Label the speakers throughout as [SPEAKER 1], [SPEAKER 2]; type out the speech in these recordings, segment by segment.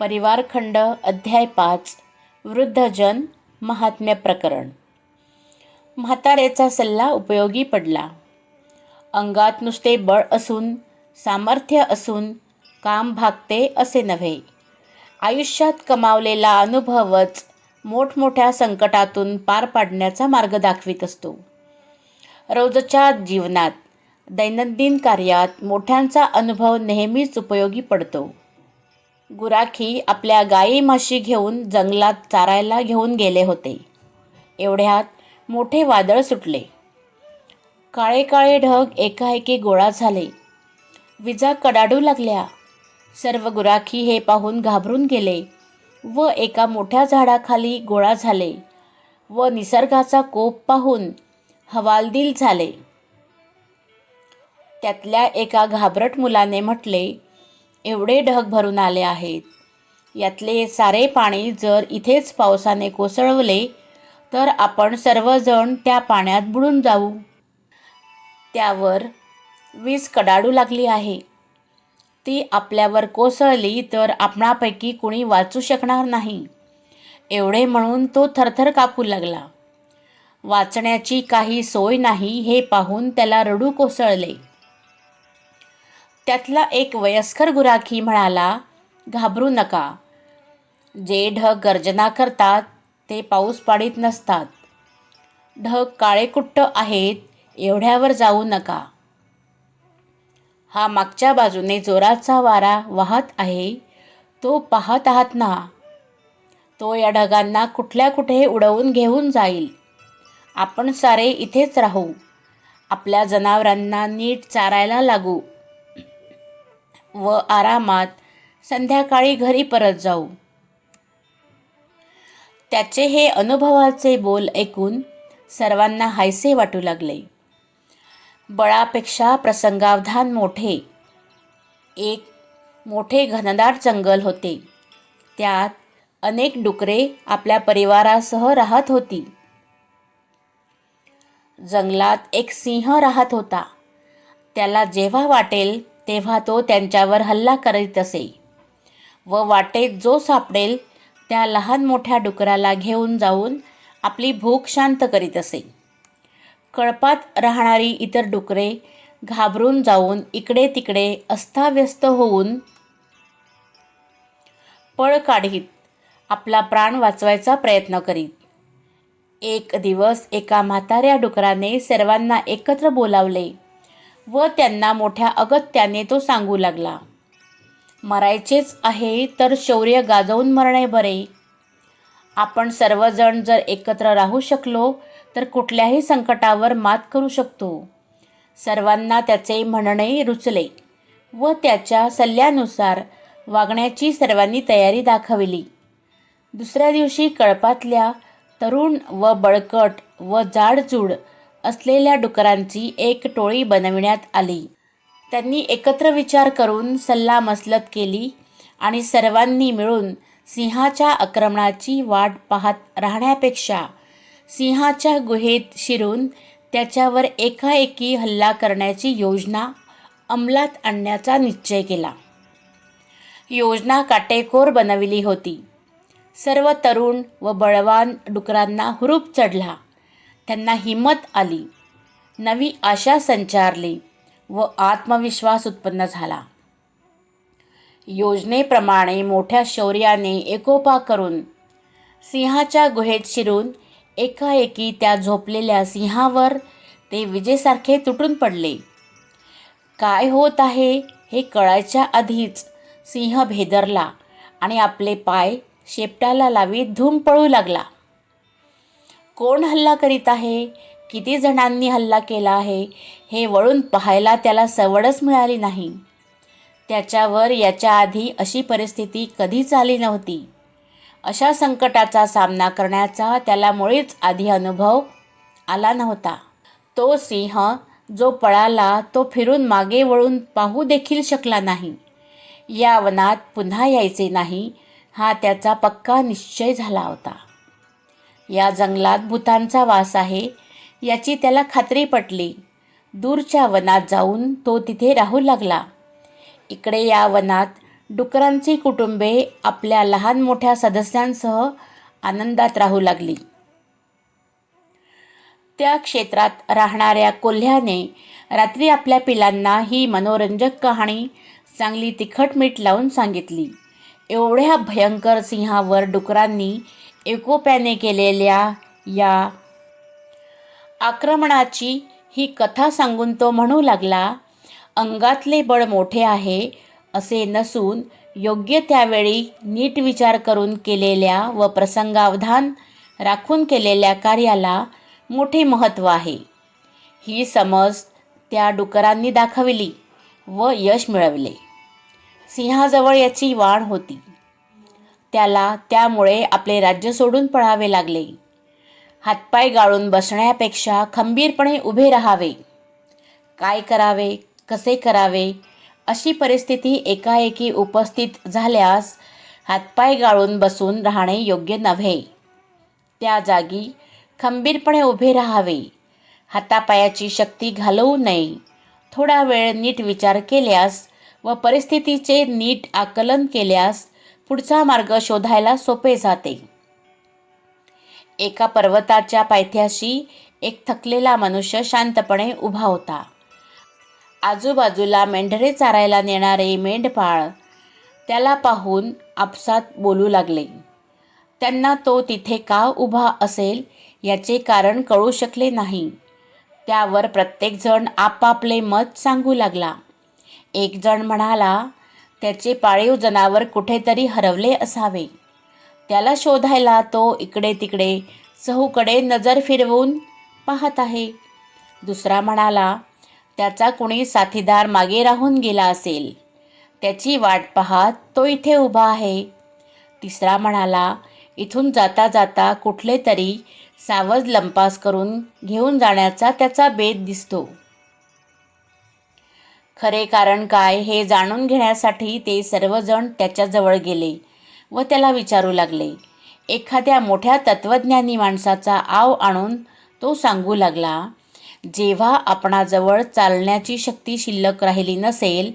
[SPEAKER 1] परिवारखंड अध्याय पाच वृद्धजन महात्म्य प्रकरण. म्हाताऱ्याचा सल्ला उपयोगी पडला. अंगात नुसते बळ असून सामर्थ्य असून काम भागते असे नव्हे. आयुष्यात कमावलेला अनुभवच मोठमोठ्या संकटातून पार पाडण्याचा मार्ग दाखवित असतो. रोजच्या जीवनात दैनंदिन कार्यात मोठ्यांचा अनुभव नेहमीच उपयोगी पडतो. गुराखी आपल्या गाई म्हशी घेऊन जंगलात चारायला घेऊन गेले होते. एवढ्यात मोठे वादळ सुटले. काळे काळे ढग एकाएकी गोळा झाले. विजा कडाडू लागल्या. सर्व गुराखी हे पाहून घाबरून गेले व एका मोठ्या झाडाखाली गोळा झाले व निसर्गाचा कोप पाहून हवालदिल झाले. त्यातल्या एका घाबरट मुलाने म्हटले एवढे ढग भरून आले आहेत. यातले सारे पाणी जर इथेच पावसाने कोसळवले तर आपण सर्वजण त्या पाण्यात बुडून जाऊ. त्यावर वीज कडाडू लागली आहे. ती आपल्यावर कोसळली तर आपणापैकी कुणी वाचू शकणार नाही. एवढे म्हणून तो थरथर कापू लागला. वाचण्याची काही सोय नाही हे पाहून त्याला रडू कोसळले. त्यातला एक वयस्कर गुराखी म्हणाला घाबरू नका. जे ढग गर्जना करतात ते पाऊस पाडीत नसतात. ढग काळेकुट्ट आहेत एवढ्यावर जाऊ नका. हा मागच्या बाजूने जोराचा वारा वाहत आहे तो पाहत आहात ना. तो या ढगांना कुठल्या कुठे उडवून घेऊन जाईल. आपण सारे इथेच राहू. आपल्या जनावरांना नीट चारायला लागू. व आरामात संध्याकाळी घरी परत जाऊ. त्याचे हे अनुभवाचे बोल ऐकून सर्वांना हायसे वाटू लागले. बळापेक्षा प्रसंगावधान मोठे एक मोठे घनदाट जंगल होते. त्यात अनेक डुकरे आपल्या परिवारासह राहत होती. जंगलात एक सिंह राहत होता. त्याला जेव्हा वाटेल तेव्हा तो त्यांच्यावर हल्ला करीत असे. व वाटेत जो सापडेल त्या लहान मोठ्या डुकराला घेऊन जाऊन आपली भूक शांत करीत असे. कळपात राहणारी इतर डुकरे घाबरून जाऊन इकडे तिकडे अस्ताव्यस्त होऊन पळ काढीत आपला प्राण वाचवायचा प्रयत्न करीत. एक दिवस एका म्हाताऱ्या डुकराने सर्वांना एकत्र बोलावले. व त्यांना मोठ्या अगत्याने तो सांगू लागला. मरायचेच आहे तर शौर्य गाजवून मरणे बरे. आपण सर्वजण जर एकत्र राहू शकलो तर कुठल्याही संकटावर मात करू शकतो. सर्वांना त्याचे म्हणणे रुचले व त्याच्या सल्ल्यानुसार वागण्याची सर्वांनी तयारी दाखविली. दुसऱ्या दिवशी कळपातल्या तरुण व बळकट व जाडजूड असलेल्या डुकरांची एक टोळी बनविण्यात आली. त्यांनी एकत्र विचार करून सल्लामसलत केली आणि सर्वांनी मिळून सिंहाच्या आक्रमणाची वाट पाहत राहण्यापेक्षा सिंहाच्या गुहेत शिरून त्याच्यावर एकाएकी हल्ला करण्याची योजना अंमलात आणण्याचा निश्चय केला. योजना काटेकोर बनविली होती. सर्व तरुण व बळवान डुकरांना हुरूप चढला. त्यांना हिंमत आली. नवी आशा संचारली व आत्मविश्वास उत्पन्न झाला. योजनेप्रमाणे मोठ्या शौर्याने एकोपा करून सिंहाच्या गुहेत शिरून एकाएकी त्या झोपलेल्या सिंहावर ते विजेसारखे तुटून पडले. काय होत आहे हे कळायच्या आधीच सिंह भेदरला आणि आपले पाय शेपटाला लावीत धूम पळू लागला. कोण हल्ला करीत आहे? किती जणांनी हल्ला केला आहे? हे वळून पाहायला त्याला सवडच मिळाली नाही. त्याच्यावर याच्या आधी अशी परिस्थिती कधीच आली नव्हती. अशा संकटाचा सामना करण्याचा त्याला मुळीच आधी अनुभव आला नव्हता. तो सिंह जो पळाला तो फिरून मागे वळून पाहू देखील शकला नाही. या वनात पुन्हा यायचे नाही. हा त्याचा पक्का निश्चय झाला होता. या जंगलात भूतांचा वास आहे याची त्याला खात्री पटली. दूरच्या वनात जाऊन तो तिथे राहू लागला. इकडे या वनात डुकरांची कुटुंबे आपल्या लहान मोठ्या सदस्यांसह आनंदात राहू लागली. त्या क्षेत्रात राहणाऱ्या कोल्ह्याने रात्री आपल्या पिलांना ही मनोरंजक कहाणी चांगली तिखट मीठ लावून सांगितली. एवढ्या भयंकर सिंहावर डुकरांनी एकोप्याने केलेल्या या आक्रमणाची ही कथा सांगून तो म्हणू लागला अंगातले बळ मोठे आहे असे नसून योग्य त्यावेळी नीट विचार करून केलेल्या व प्रसंगावधान राखून केलेल्या कार्याला मोठे महत्त्व आहे. ही समज त्या डुकरांनी दाखविली व यश मिळवले. सिंहाजवळ याची वाण होती. त्याला त्यामुळे आपले राज्य सोडून पळावे लागले. हातपाय गाळून बसण्यापेक्षा खंबीरपणे उभे राहावे. काय करावे? कसे करावे? अशी परिस्थिती एकाएकी उपस्थित झाल्यास हातपाय गाळून बसून राहणे योग्य नव्हे. त्या जागी खंबीरपणे उभे राहावे. हातापायाची शक्ती घालवू नये. थोडा वेळ नीट विचार केल्यास व परिस्थितीचे नीट आकलन केल्यास पुढचा मार्ग शोधायला सोपे जाते. एका पर्वताच्या पायथ्याशी एक थकलेला मनुष्य शांतपणे उभा होता. आजूबाजूला मेंढरे चारायला नेणारे मेंढपाळ त्याला पाहून आपसात बोलू लागले. त्यांना तो तिथे का उभा असेल याचे कारण कळू शकले नाही. त्यावर प्रत्येकजण आपापले मत सांगू लागला. एकजण म्हणाला त्याचे पाळीव जनावर कुठेतरी हरवले असावे. त्याला शोधायला तो इकडे तिकडे चहूकडे नजर फिरवून पाहत आहे. दुसरा म्हणाला त्याचा कुणी साथीदार मागे राहून गेला असेल. त्याची वाट पाहत तो इथे उभा आहे. तिसरा म्हणाला इथून जाता जाता कुठले तरी सावज लंपास करून घेऊन जाण्याचा त्याचा बेत दिसतो. खरे कारण काय हे जाणून घेण्यासाठी ते सर्वजण त्याच्याजवळ गेले व त्याला विचारू लागले. एखाद्या मोठ्या तत्त्वज्ञानी माणसाचा आव आणून तो सांगू लागला जेव्हा आपणाजवळ चालण्याची शक्ती शिल्लक राहिली नसेल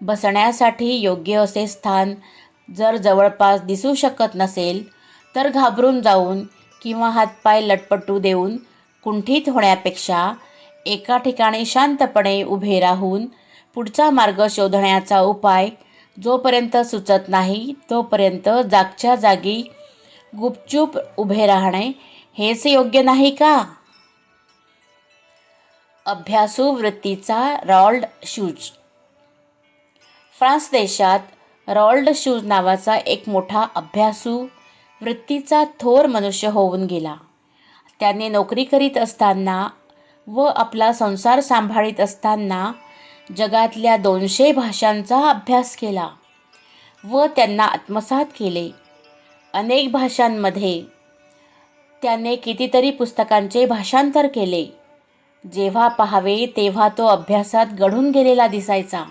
[SPEAKER 1] बसण्यासाठी योग्य असे स्थान जर जवळपास दिसू शकत नसेल तर घाबरून जाऊन किंवा हातपाय लटपटू देऊन कुंठित होण्यापेक्षा एका ठिकाणी शांतपणे उभे राहून पुढचा मार्ग शोधण्याचा उपाय जोपर्यंत सुचत नाही तोपर्यंत जागच्या जागी गुपचूप उभे राहणे हेच योग्य नाही का? अभ्यासू वृत्तीचा रॉल्ड शूज. फ्रान्स देशात रॉल्ड शूज नावाचा एक मोठा अभ्यासू वृत्तीचा थोर मनुष्य होऊन गेला. त्याने नोकरी करीत असताना व आपला संसार सांभाळीत असताना जगातल्या दोनशे भाषांचा अभ्यास केला व त्यांना आत्मसात केले. अनेक भाषांमध्ये त्याने कितीतरी पुस्तकांचे भाषांतर केले. जेव्हा पाहावे तेव्हा तो अभ्यासात घडून गेलेला दिसायचा.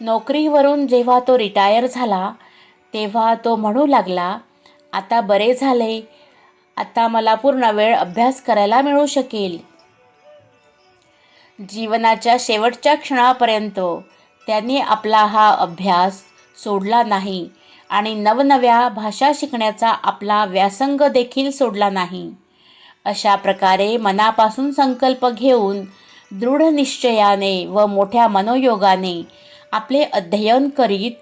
[SPEAKER 1] नोकरीवरून जेव्हा तो रिटायर झाला तेव्हा तो म्हणू लागला आता बरे झाले. आता मला पूर्ण वेळ अभ्यास करायला मिळू शकेल. जीवनाच्या शेवटच्या क्षणापर्यंत त्यांनी आपला हा अभ्यास सोडला नाही आणि नवनव्या भाषा शिकण्याचा आपला व्यासंग देखील सोडला नाही. अशा प्रकारे मनापासून संकल्प घेऊन दृढ निश्चयाने व मोठ्या मनोयोगाने आपले अध्ययन करीत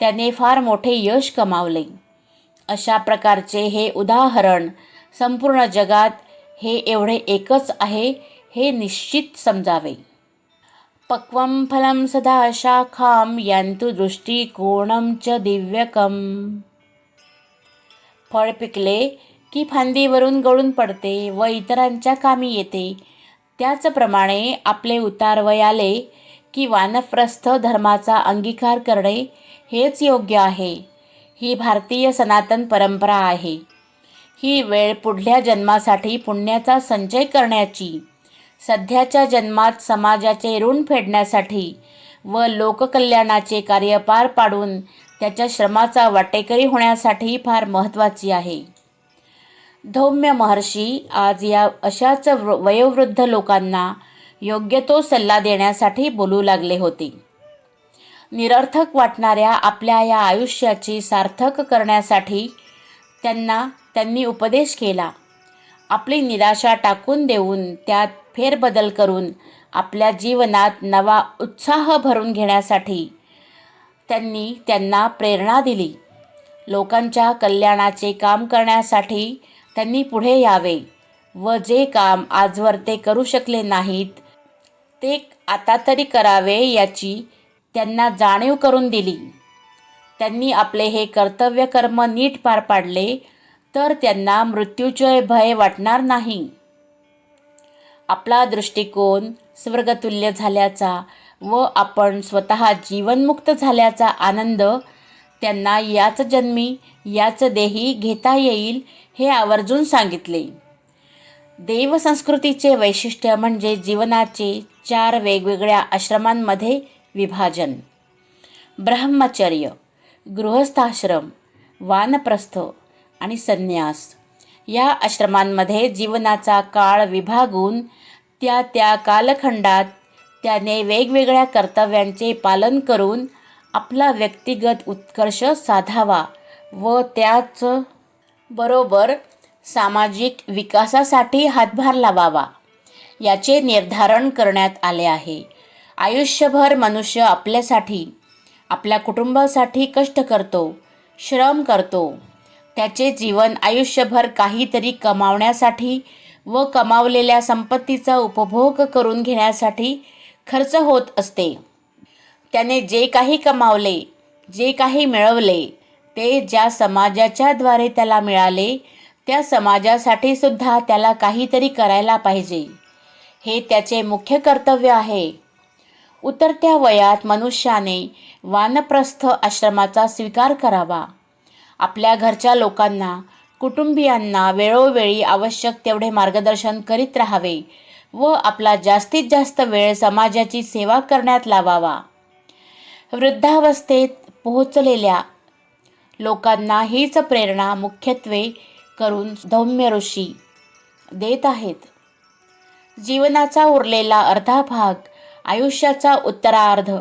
[SPEAKER 1] त्याने फार मोठे यश कमावले. अशा प्रकारचे हे उदाहरण संपूर्ण जगात हे एवढे एकच आहे हे निश्चित समजावे. पक्वं फलं सदा शाखां यांतु दृष्टिकोणं च दिव्यकम. फळ पिकले की फांदीवरून गळून पडते व इतरांच्या कामी येते. त्याचप्रमाणे आपले उतार वयाले की वानप्रस्थ धर्माचा अंगीकार करणे हेच योग्य आहे. ही भारतीय सनातन परंपरा आहे. ही वेळ पुढल्या जन्मासाठी पुण्याचा संचय करण्याची. सध्याच्या जन्मात समाजाचे ऋण फेडण्यासाठी व लोककल्याणाचे कार्य पार पाडून त्याच्या श्रमाचा वाटेकरी होण्यासाठी फार महत्त्वाची आहे. धौम्य महर्षी आज या अशाच वयोवृद्ध लोकांना योग्य तो सल्ला देण्यासाठी बोलू लागले होते. निरर्थक वाटणाऱ्या आपल्या या आयुष्याची सार्थक करण्यासाठी त्यांना त्यांनी उपदेश केला. आपली निराशा टाकून देऊन त्यात फेरबदल करून आपल्या जीवनात नवा उत्साह भरून घेण्यासाठी त्यांनी त्यांना प्रेरणा दिली. लोकांच्या कल्याणाचे काम करण्यासाठी त्यांनी पुढे यावे व जे काम आजवर ते करू शकले नाहीत ते आता तरी करावे याची त्यांना जाणीव करून दिली. त्यांनी आपले हे कर्तव्य कर्म नीट पार पाडले तर त्यांना मृत्यूचे भय वाटणार नाही. आपला दृष्टिकोन स्वर्गतुल्य झाल्याचा व आपण स्वतः जीवनमुक्त झाल्याचा आनंद त्यांना याच जन्मी याच देही घेता येईल हे आवर्जून सांगितले. देवसंस्कृतीचे वैशिष्ट्य म्हणजे जीवनाचे चार वेगवेगळ्या आश्रमांमध्ये विभाजन. ब्रह्मचर्य गृहस्थाश्रम वानप्रस्थ आणि संन्यास. या आश्रमांमध्ये जीवनाचा काळ विभागून त्या त्या कालखंडात त्याने वेगवेगळ्या कर्तव्यांचे पालन करून आपला व्यक्तिगत उत्कर्ष साधावा व त्याच बरोबर सामाजिक विकासासाठी हातभार लावावा याचे निर्धारण करण्यात आले आहे. आयुष्यभर मनुष्य आपल्यासाठी आपल्या कुटुंबासाठी कष्ट करतो श्रम करतो. त्याचे जीवन आयुष्यभर काहीतरी कमावण्यासाठी व कमावलेल्या संपत्तीचा उपभोग करून घेण्यासाठी खर्च होत असते. त्याने जे काही कमावले जे काही मिळवले ते ज्या समाजाच्या द्वारे त्याला मिळाले त्या समाजासाठी सुद्धा त्याला काहीतरी करायला पाहिजे. हे त्याचे मुख्य कर्तव्य आहे. उतरत्या वयात मनुष्याने वानप्रस्थ आश्रमाचा स्वीकार करावा. आपल्या घरच्या लोकांना कुटुंबियांना वेळोवेळी आवश्यक तेवढे मार्गदर्शन करीत राहावे व आपला जास्तीत जास्त वेळ समाजाची सेवा करण्यात लावावा. वृद्धावस्थेत पोहोचलेल्या लोकांना हीच प्रेरणा मुख्यत्वे करून धौम्य ऋषी देत आहेत. जीवनाचा उरलेला अर्धा भाग आयुष्याचा उत्तरार्ध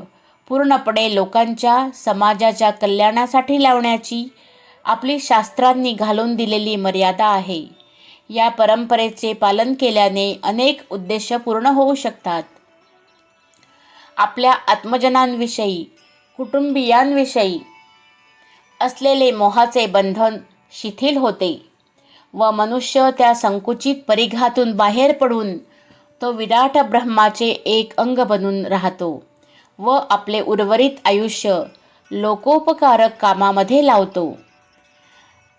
[SPEAKER 1] पूर्णपणे लोकांच्या समाजाच्या कल्याणासाठी लावण्याची आपली शास्त्रांनी घालून दिलेली मर्यादा आहे. या परंपरेचे पालन केल्याने अनेक उद्देश पूर्ण होऊ शकतात. आपल्या आत्मजनांविषयी कुटुंबियांविषयी असलेले मोहाचे बंधन शिथिल होते व मनुष्य त्या संकुचित परिघातून बाहेर पडून तो विराट ब्रह्माचे एक अंग बनून राहतो व आपले उर्वरित आयुष्य लोकोपकारक कामामध्ये लावतो.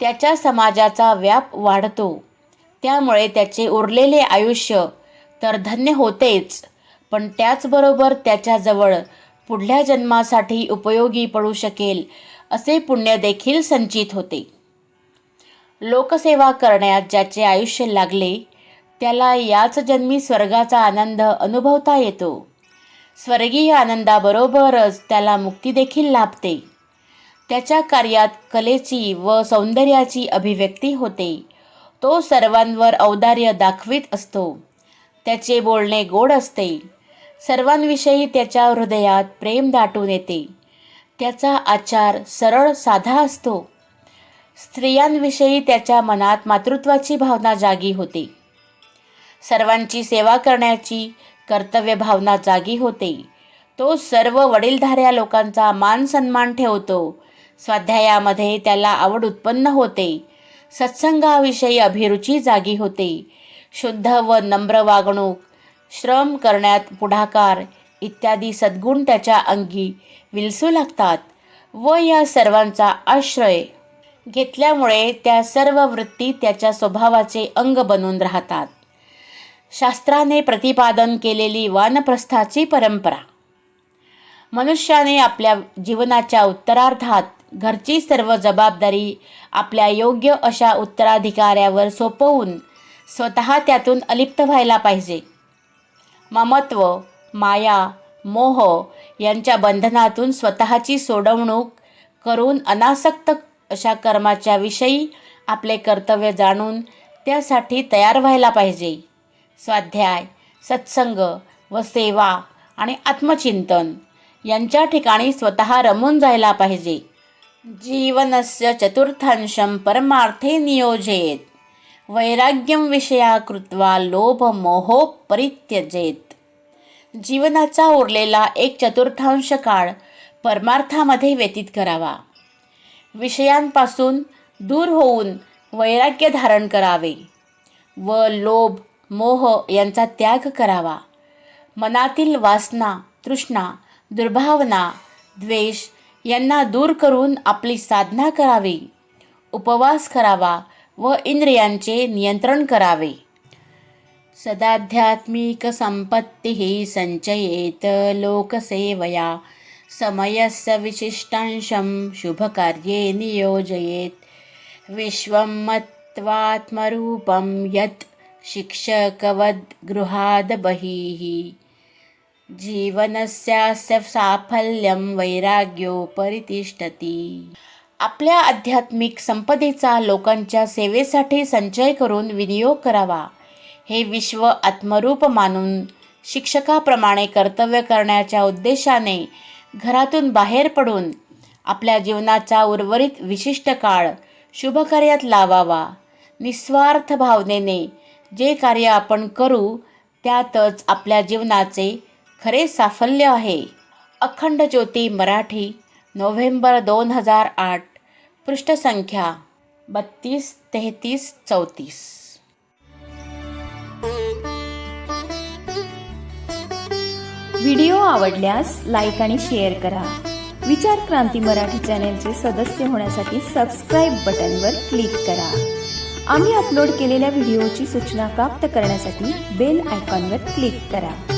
[SPEAKER 1] त्याच्या समाजाचा व्याप वाढतो. त्यामुळे त्याचे उरलेले आयुष्य तर धन्य होतेच पण त्याचबरोबर त्याच्याजवळ पुढल्या जन्मासाठी उपयोगी पडू शकेल असे पुण्य देखील संचित होते. लोकसेवा करण्यात ज्याचे आयुष्य लागले त्याला याच जन्मी स्वर्गाचा आनंद अनुभवता येतो. स्वर्गीय आनंदाबरोबरच त्याला मुक्ती देखील लाभते. त्याच्या कार्यात कलेची व सौंदर्याची अभिव्यक्ती होते. तो सर्वांवर औदार्य दाखवित असतो. त्याचे बोलणे गोड असते. सर्वांविषयी त्याच्या हृदयात प्रेम दाटून येते. त्याचा आचार सरळ साधा असतो. स्त्रियांविषयी त्याच्या मनात मातृत्वाची भावना जागी होते. सर्वांची सेवा करण्याची कर्तव्य भावना जागी होते. तो सर्व वडीलधाऱ्या लोकांचा मान सन्मान ठेवतो. स्वाध्यायामध्ये त्याला आवड उत्पन्न होते. सत्संगाविषयी अभिरुची जागी होते. शुद्ध व नम्र वागणूक श्रम करण्यात पुढाकार इत्यादी सद्गुण त्याच्या अंगी विलसू लागतात व या सर्वांचा आश्रय घेतल्यामुळे त्या सर्व वृत्ती त्याच्या स्वभावाचे अंग बनून राहतात. शास्त्राने प्रतिपादन केलेली वानप्रस्थाची परंपरा. मनुष्याने आपल्या जीवनाच्या उत्तरार्धात घरची सर्व जबाबदारी आपल्या योग्य अशा उत्तराधिकाऱ्यावर सोपवून स्वतः त्यातून अलिप्त व्हायला पाहिजे. ममत्व माया मोह यांच्या बंधनातून स्वतःची सोडवणूक करून अनासक्त अशा कर्माच्या विषयी आपले कर्तव्य जाणून त्यासाठी तयार व्हायला पाहिजे. स्वाध्याय सत्संग व सेवा आणि आत्मचिंतन यांच्या ठिकाणी स्वतः रमून जायला पाहिजे. जीवनस्य चतुर्थांशं परमार्थे नियोजयेत। वैराग्यम विषया कृत्वा लोभ मोहो परित्यजेत जीवनाचा उरलेला एक चतुर्थांश काळ परमार्थामध्ये व्यतीत करावा। विषयांपासून दूर होऊन वैराग्य धारण करावे व लोभ मोह यांचा त्याग करावा। मनातील वासना तृष्णा दुर्भावना द्वेष यांना दूर करून आपली साधना करावी उपवास करावा व इंद्रियांचे नियंत्रण करावे. सदाध्यात्मिक संपत्तिः संचयेत लोकसेवया समयस्य विशिष्टांशं शुभकार्ये नियोजयेत्. विश्वं मत्वात्मरूपं यत् शिक्षकवद् गृहाद् बहिः। जीवनस्यास्य साफल्यं वैराग्योपरि तिष्ठति आपल्या आध्यात्मिक संपदेचा लोकांच्या सेवेसाठी संचय करून विनियोग करावा. हे विश्व आत्मरूप मानून शिक्षकाप्रमाणे कर्तव्य करण्याच्या उद्देशाने घरातून बाहेर पडून आपल्या जीवनाचा उर्वरित विशिष्ट काळ शुभकार्यात लावावा. निस्वार्थ भावनेने जे कार्य आपण करू त्यातच आपल्या जीवनाचे खरे साफल्य आहे. अखंड ज्योती मराठी नोव्हेंबर दोन हजार आठ. पृष्ठसंख्या बत्तीस तेहतीस चौतीस.
[SPEAKER 2] व्हिडिओ आवडल्यास लाईक आणि शेअर करा. विचार क्रांती मराठी चॅनेलचे सदस्य होण्यासाठी सबस्क्राईब बटनवर क्लिक करा. आम्ही अपलोड केलेल्या व्हिडिओची सूचना प्राप्त करण्यासाठी बेल आयकॉनवर क्लिक करा.